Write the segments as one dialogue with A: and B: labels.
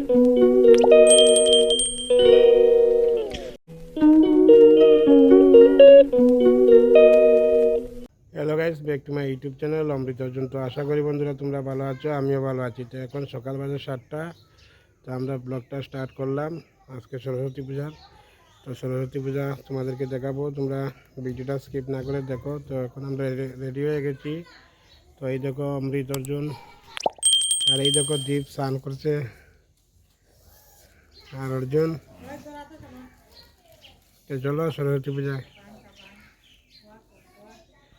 A: Hello guys back to my YouTube channel Amrit Arjun তো আশা করি বন্ধুরা তোমরা ভালো আছো, আমিও ভালো আছি। তো এখন সকাল বাজে সাতটা, তো আমরা ব্লগটা স্টার্ট করলাম। আজকে সরস্বতী পূজার তো সরস্বতী পূজা তোমাদেরকে দেখাবো। তোমরা ভিডিওটা স্কিপ না করে দেখো, তো এখন আমরা রেডি হয়ে গেছি। তো এই দেখো অমৃত অর্জুন, আর এই দেখো দীপ স্নান করছে। আর অর্জুন তো চলো, সরস্বতী পূজায়।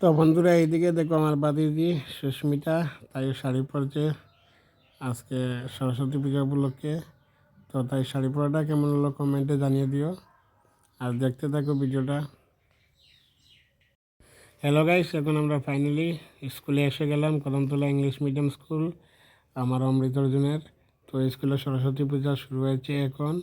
A: তো বন্ধুরা, এইদিকে দেখো আমার বাদিদি সুস্মিতা, তাই শাড়ি পরছে আজকে সরস্বতী পূজা উপলক্ষে। তো তাই শাড়ি পরাটা কেমন হলো কমেন্টে জানিয়ে দিও। আর দেখতে থাকো ভিডিওটা। হ্যালো গাইস এখন আমরা ফাইনালি স্কুলে এসে গেলাম, কদমতলা ইংলিশ মিডিয়াম স্কুল আমার অমৃত অর্জুনের তো স্কুলে সরস্বতী পূজা শুরু হয়েছে এখন।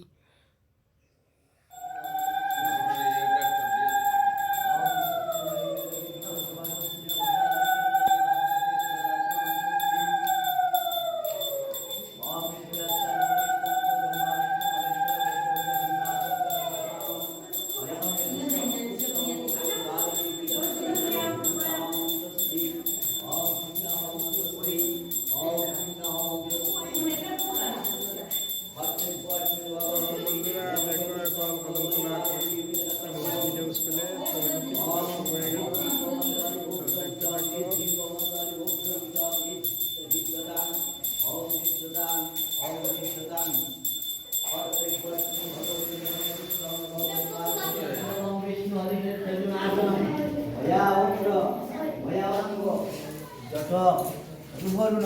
B: সুবর্ণ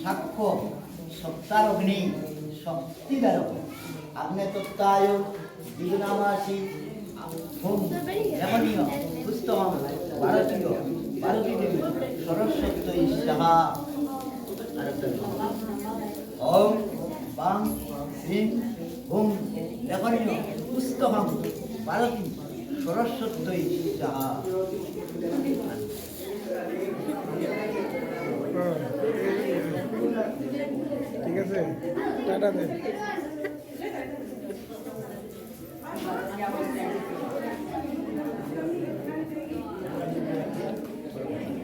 B: সাক্ষ্য সপ্তারগ্নি শক্তিদারক আগ্নেতত্তায় দ্বিগুণামাসি হোম বাং ভারতী সরস্বতী সাহা।
A: ঠিক আছে টাটা দেন
B: মূলমন্ত্র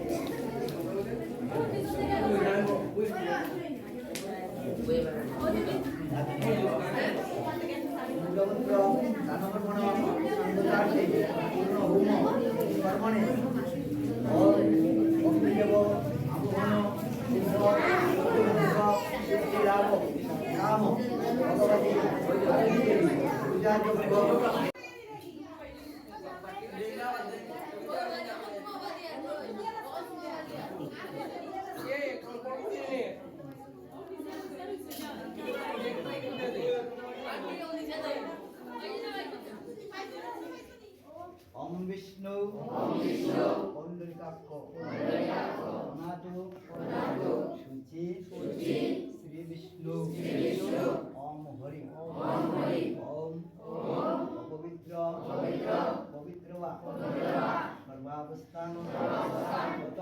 B: ওম বিষ্ণু ওম বিষ্ণু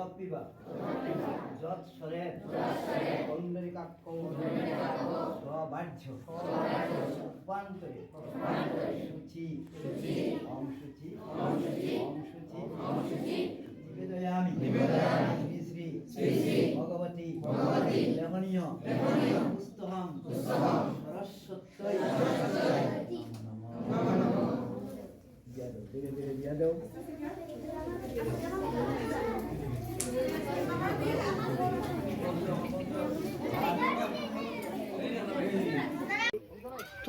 B: ততপিবা যৎ পণ্ডরিকাক্ষ পণ্ডরিকাক্ষ স্ববাহ্য। উপান্তরে উপান্তরে শুচি শুচি ওম শুচি ওম শুচি ওম শুচি ওম শুচি নিবেদয়ামি। শ্রী শ্রী ভগবতী। লেখনীয় লেখনীয় পুস্তকম পুস্তকম সরস্বতী সরস্বতী নমঃ নমঃ। দিয়া দাও ধীরে ধীরে দিয়া দাও।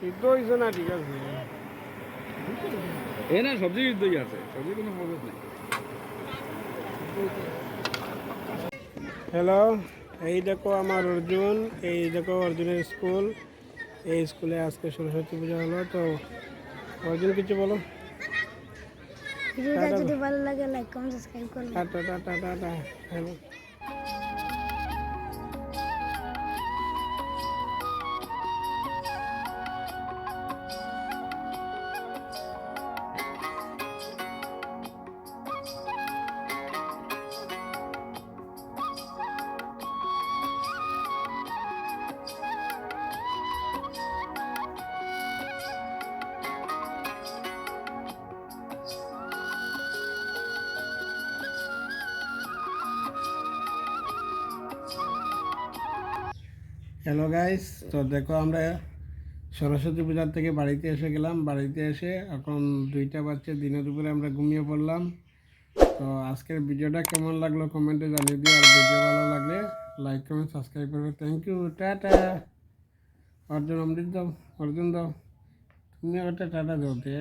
A: সিদ্ধ হয়েছে না ঠিক আছে।
C: এ না সবজি দই আছে। সবজি কোনো প্রবলেম নেই।
A: হ্যালো এই দেখো আমার অর্জুন এই দেখো অর্জুনের স্কুল। এই স্কুলে আজকে সরস্বতী পূজা হলো তো অর্জুন কিছু বলো?
D: ভিডিওটা যদি ভালো লাগে লাইক কমেন্ট সাবস্ক্রাইব করবেন
A: টাটা tata tata. Hello. Hello guys তো দেখো, আমরা সরস্বতী পূজার থেকে বাড়িতে এসে গেলাম। বাড়িতে এসে এখন দুইটা বাচ্চা দিনের উপরে আমরা ঘুমিয়ে পড়লাম। তো আজকের ভিডিওটা কেমন লাগল কমেন্টে জানিয়ে দিও, আর ভিডিও ভালো লাগলে লাইক কমেন্ট সাবস্ক্রাইব করবে। Thank you tata. অর্জুন, অমৃত দাও, অর্জুন দাও। তুমি একটা টাটা দাও, তে।